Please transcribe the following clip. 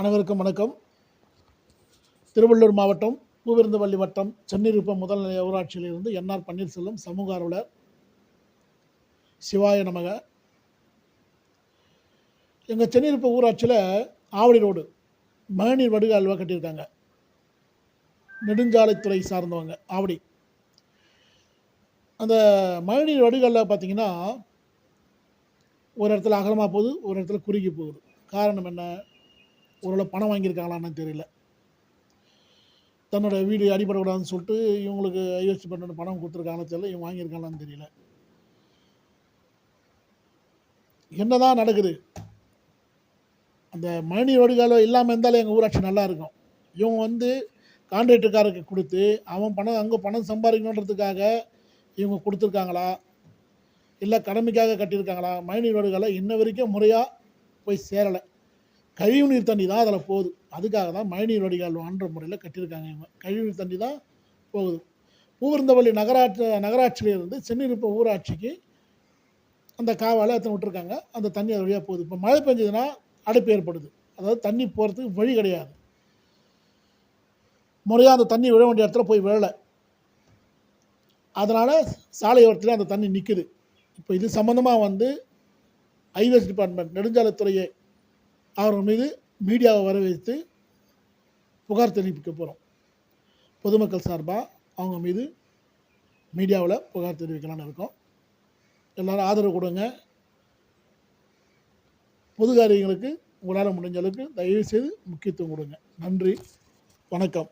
அனைவருக்கும் வணக்கம். திருவள்ளூர் மாவட்டம் பூவிருந்தவள்ளி வட்டம் சென்னிருப்பம் முதல்நிலை ஊராட்சியிலிருந்து என்ஆர் பன்னீர்செல்வம் சமூக அலுவலர் சிவாய நமக. எங்கள் சென்னிருப்ப ஊராட்சியில் ஆவடி ரோடு மழைநீர் வடிகால்வா கட்டியிருக்காங்க. நெடுஞ்சாலைத்துறை சார்ந்தவங்க ஆவடி. அந்த மழைநீர் வடிகாலில் பார்த்தீங்கன்னா ஒரு இடத்துல அகலமாக போகுது ஒரு இடத்துல குறுகி போகுது. காரணம் என்ன? ஓரளவு பணம் வாங்கியிருக்காங்களான்னு தெரியல. தன்னோட வீடு அடிபடக்கூடாதுன்னு சொல்லிட்டு இவங்களுக்கு ஐஎஸ்டி பண்ண பணம் கொடுத்துருக்காங்கன்னு தெரியல இவன் வாங்கியிருக்காங்களான்னு தெரியல. என்னதான் நடக்குது? அந்த மழைநீர் வடிகாலம் இல்லாமல் இருந்தாலும் எங்கள் ஊராட்சி நல்லா இருக்கும். இவங்க வந்து கான்ட்ராக்டுக்காரருக்கு கொடுத்து அவன் பணம் அங்கே பணம் சம்பாதிக்கணுன்றதுக்காக இவங்க கொடுத்துருக்காங்களா? இல்லை கடமைக்காக கட்டியிருக்காங்களா? மழைநீர் வடிகாலம் இன்ன வரைக்கும் முறையாக போய் சேரலை. கழிவுநீர் தண்ணி தான் அதில் போகுது. அதுக்காக தான் மழைநீர் வடிகால் வான்ற முறையில் கட்டியிருக்காங்க இவங்க. கழிவுநீர் தண்ணி தான் போகுது. பூவிருந்தவள்ளி நகராட்சி நகராட்சியிலிருந்து சென்னிருப்ப ஊராட்சிக்கு அந்த காவால் எத்தனை விட்டுருக்காங்க. அந்த தண்ணி அது வழியாக போகுது. இப்போ மழை பெஞ்சதுன்னா அடைப்பு ஏற்படுது. அதாவது தண்ணி போகிறதுக்கு வழி கிடையாது. முறையாக அந்த தண்ணி விழ வேண்டிய இடத்துல போய் விழலை. அதனால் சாலையோரத்தில் அந்த தண்ணி நிற்குது இப்போ இது சம்மந்தமாக வந்து ஹைவேஸ் டிபார்ட்மெண்ட் நெடுஞ்சாலைத்துறையை அவர் மீது மீடியாவை வர வைத்து புகார் தெரிவிக்க போகிறோம். பொதுமக்கள் சார்பாக அவங்க மீது மீடியாவில் புகார் தெரிவிக்கலாம்னு இருக்கோம். எல்லோரும் ஆதரவு கொடுங்க. பொது காரியங்களுக்கு உங்களால் முடிஞ்ச அளவுக்கு தயவு செய்து முக்கியத்துவம் கொடுங்க. நன்றி. வணக்கம்.